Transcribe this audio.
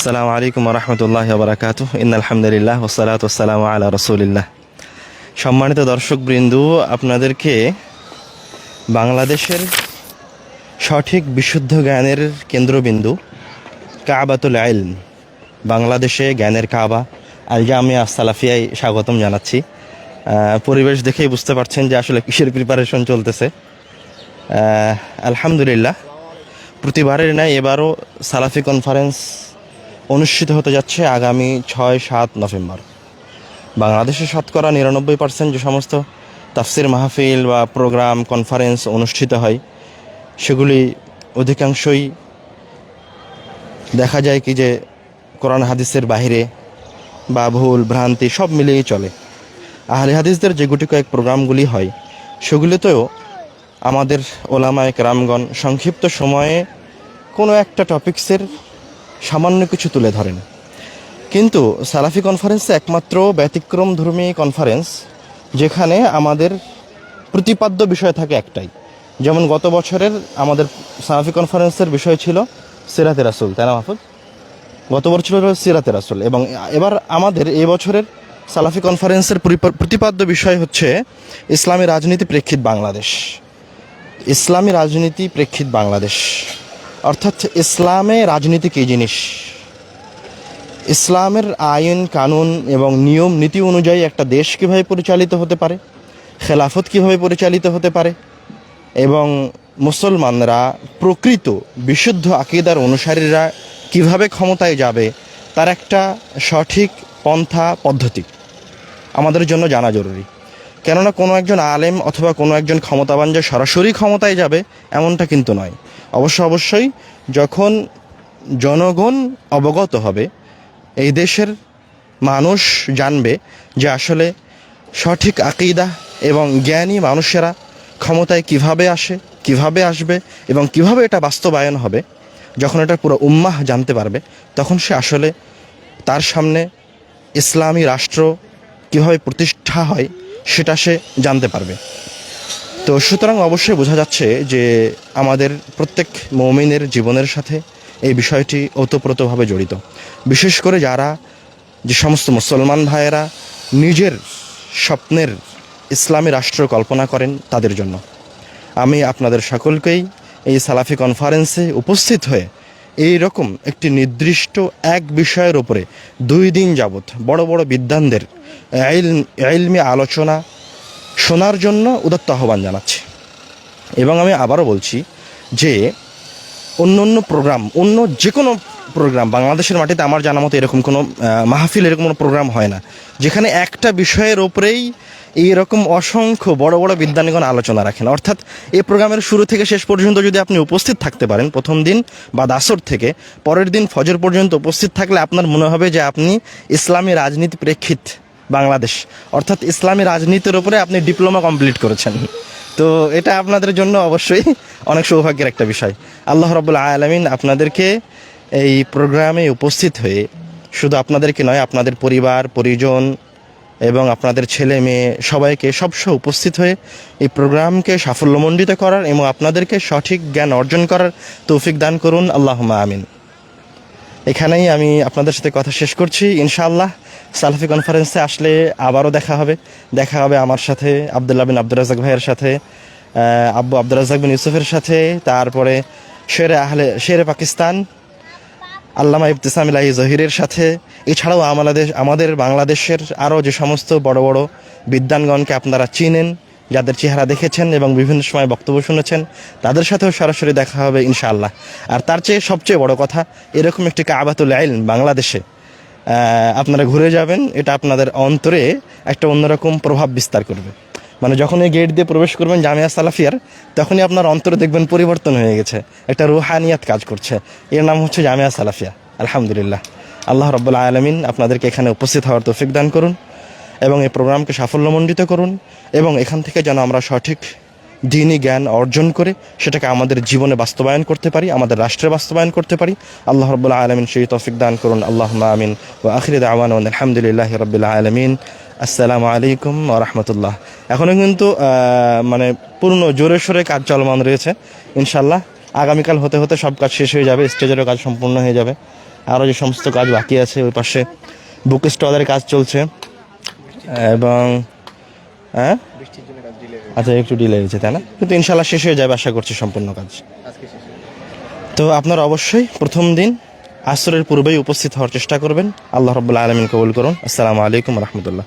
আসসালামু আলাইকুম রহমতুল্লাহ বারাকাত ইন আলহামদুলিল্লাহ ওসালাত ওসালাম আলা রসুলিল্লাহ। সম্মানিত দর্শকবৃন্দু, আপনাদেরকে বাংলাদেশের সঠিক বিশুদ্ধ জ্ঞানের কেন্দ্রবিন্দু কাবাতুল আইল বাংলাদেশে জ্ঞানের কাবা আল জামিয়া সালাফিয়ায় স্বাগতম জানাচ্ছি। পরিবেশ দেখেই বুঝতে পারছেন যে আসলে কিসের প্রিপারেশন চলতেছে। আলহামদুলিল্লাহ, প্রতিবারের ন্যায় এবারও সালাফি কনফারেন্স অনুষ্ঠিত হতে যাচ্ছে আগামী ছয় সাত নভেম্বর। বাংলাদেশে শতকরা নিরানব্বই পার্সেন্ট যে সমস্ত তাফসির মাহফিল বা প্রোগ্রাম কনফারেন্স অনুষ্ঠিত হয়, সেগুলি অধিকাংশই দেখা যায় কি যে কোরআন হাদিসের বাইরে বা ভুল, ভ্রান্তি সব মিলিয়েই চলে। আহলে হাদিসদের যে গুটি কয়েক প্রোগ্রামগুলি হয়, সেগুলিতেও আমাদের ওলামায়ক রামগণ সংক্ষিপ্ত সময়ে কোনো একটা টপিক্সের সামান্য কিছু তুলে ধরেন। কিন্তু সালাফি কনফারেন্সে একমাত্র ব্যতিক্রম ধর্মী কনফারেন্স যেখানে আমাদের প্রতিপাদ্য বিষয় থাকে একটাই। যেমন গত বছরের আমাদের সালাফি কনফারেন্সের বিষয় ছিল সিরাতে রাসুল, তাই না মাহফুজ? গত বছর ছিল সিরাতে রাসুল এবং এবার আমাদের এই বছরের সালাফি কনফারেন্সের প্রতিপাদ্য বিষয় হচ্ছে ইসলামী রাজনীতি প্রেক্ষিত বাংলাদেশ। ইসলামী রাজনীতি প্রেক্ষিত বাংলাদেশ। অর্থাৎ ইসলামে রাজনীতি কী জিনিস। ইসলামের আইন, কানুন এবং নিয়ম, নীতি অনুযায়ী একটা দেশ কীভাবে পরিচালিত হতে পারে? খেলাফত কীভাবে পরিচালিত হতে পারে? এবং মুসলমানরা প্রকৃত বিশুদ্ধ আকিদার অনুসারীরা কীভাবে ক্ষমতায় যাবে, তার একটা সঠিক পন্থা পদ্ধতি আমাদের জন্য জানা জরুরি। কেননা কোনো একজন আলেম অথবা কোনো একজন ক্ষমতাবান যে সরাসরি ক্ষমতায় যাবে, এমনটা কিন্তু নয়। অবশ্য অবশ্যই যখন জনগণ অবগত হবে, এই দেশের মানুষ জানবে যে আসলে সঠিক আকিদা এবং জ্ঞানী মানুষেরা ক্ষমতায় কীভাবে আসে, কীভাবে আসবে এবং কীভাবে এটা বাস্তবায়ন হবে, যখন এটা পুরো উম্মাহ জানতে পারবে, তখন সে আসলে তার সামনে ইসলামী রাষ্ট্র কীভাবে প্রতিষ্ঠা হয়, সেটা সে জানতে পারবে। তো সুতরাং অবশ্যই বোঝা যাচ্ছে যে আমাদের প্রত্যেক মৌমিনের জীবনের সাথে এই বিষয়টি ওতপ্রোতভাবে জড়িত। বিশেষ করে যারা যে সমস্ত মুসলমান ভাইয়েরা নিজের স্বপ্নের ইসলামী রাষ্ট্র কল্পনা করেন তাদের জন্য। আমি আপনাদের সকলকেই এই সালাফি কনফারেন্সে উপস্থিত হয়ে এই রকম একটি নির্দিষ্ট এক বিষয়ের উপরে দুই দিন যাবৎ বড় বড় বিদ্বানদের এলমি আলোচনা শোনার জন্য উদত্ত আহ্বান জানাচ্ছি। এবং আমি আবারও বলছি যে অন্য অন্য প্রোগ্রাম, অন্য যে কোনো প্রোগ্রাম বাংলাদেশের মাটিতে আমার জানা মতো এরকম কোনো মাহফিল এরকম কোনো প্রোগ্রাম হয় না। যেখানে একটা বিষয়ের ওপরেই এইরকম অসংখ্য বড় বড় বিদ্যানীগণ আলোচনা রাখেন। অর্থাৎ এই প্রোগ্রামের শুরু থেকে শেষ পর্যন্ত যদি আপনি উপস্থিত থাকতে পারেন, প্রথম দিন বা দাসর থেকে, পরের দিন ফজর পর্যন্ত উপস্থিত থাকলে আপনার মনে হবে যে আপনি ইসলামী রাজনীতি প্রেক্ষিত। বাংলাদেশ। অর্থাৎ ইসলামী রাজনীতির উপরে আপনি ডিপ্লোমা কমপ্লিট করেছেন। তো এটা আপনাদের জন্য অবশ্যই অনেক সৌভাগ্যের একটা বিষয়। আল্লাহ রবুল্লা আলমিন আপনাদেরকে এই প্রোগ্রামে উপস্থিত হয়ে শুধু আপনাদেরকে নয়, আপনাদের পরিবার, পরিজন এবং আপনাদের ছেলে মেয়ে সবাইকে সবসময় উপস্থিত হয়ে এই প্রোগ্রামকে সাফল্যমণ্ডিত করার এবং আপনাদেরকে সঠিক জ্ঞান অর্জন করার তৌফিক দান করুন। আল্লাহ আমিন। এখানেই আমি আপনাদের সাথে কথা শেষ করছি। ইনশাআল্লাহ সালাফি কনফারেন্সে আসলে আবারও দেখা হবে। দেখা হবে আমার সাথে আবদুল্লাহ বিন আব্দুর রাজাক ভাইয়ের সাথে আব্বু আব্দুর রাজাক বিন ইউসুফের সাথে, তারপরে শেরে আহলে, শেরে পাকিস্তান, আল্লামা ইবতিসাম ইলাহি জহিরের সাথে। এছাড়াও আমাদের আমাদের বাংলাদেশের আরও যে সমস্ত বড় বড় বিদ্যানগণকে আপনারা চিনেন, যাদের চেহারা দেখেছেন এবং বিভিন্ন সময় বক্তব্য শুনেছেন, তাদের সাথেও সরাসরি দেখা হবে ইনশাআল্লাহ। আর তার চেয়ে সবচেয়ে বড় কথা, এরকম একটি কাবাতুল আইল বাংলাদেশে। আপনারা ঘুরে যাবেন, এটা আপনাদের অন্তরে একটা অন্যরকম প্রভাব বিস্তার করবে। মানে যখন এই গেট দিয়ে প্রবেশ করবেন জামিয়া সালাফিয়ার, তখনই আপনার অন্তরে দেখবেন পরিবর্তন হয়ে গেছে, একটা রুহানিয়াত কাজ করছে। এর নাম হচ্ছে জামিয়া সালাফিয়া, আলহামদুলিল্লাহ। আল্লাহ রব্বুল্লা আলমিন আপনাদেরকে এখানে উপস্থিত হওয়ার তৌফিক দান করুন এবং এই প্রোগ্রামকে সাফল্যমণ্ডিত করুন এবং এখান থেকে যেন আমরা সঠিক দিনই জ্ঞান অর্জন করে সেটাকে আমাদের জীবনে বাস্তবায়ন করতে পারি, আমাদের রাষ্ট্রে বাস্তবায়ন করতে পারি। আল্লাহ রব্বুল্লা আলমিন সেই তফিক দান করুন। আল্লাহ আমিন। ও আখির আওয়ান আলহামদুলিল্লাহ রবিল্লা আলমিন। আসসালামু আলাইকুম রহমতুল্লাহ। এখনও কিন্তু মানে পূর্ণ জোরে সোরে কাজ চলমান রয়েছে। ইনশাল্লাহ আগামীকাল হতে হতে সব কাজ শেষ হয়ে যাবে, স্টেজেরও কাজ সম্পূর্ণ হয়ে যাবে। আরও যে সমস্ত কাজ বাকি আছে, ওই পাশে বুক স্টলের কাজ চলছে। এবং হ্যাঁ? আচ্ছা একটু ডিলে হয়েছে তাই না? কিন্তু ইনশাল্লাহ শেষ হয়ে যাবে আশা করছি সম্পূর্ণ কাজ। তো আপনারা অবশ্যই প্রথম দিন আসরের পূর্বেই উপস্থিত হওয়ার চেষ্টা করবেন। আল্লাহ রবুল্লা আলমিন কবুল করুন। আসসালামু আলাইকুম রহমতুল্লাহ।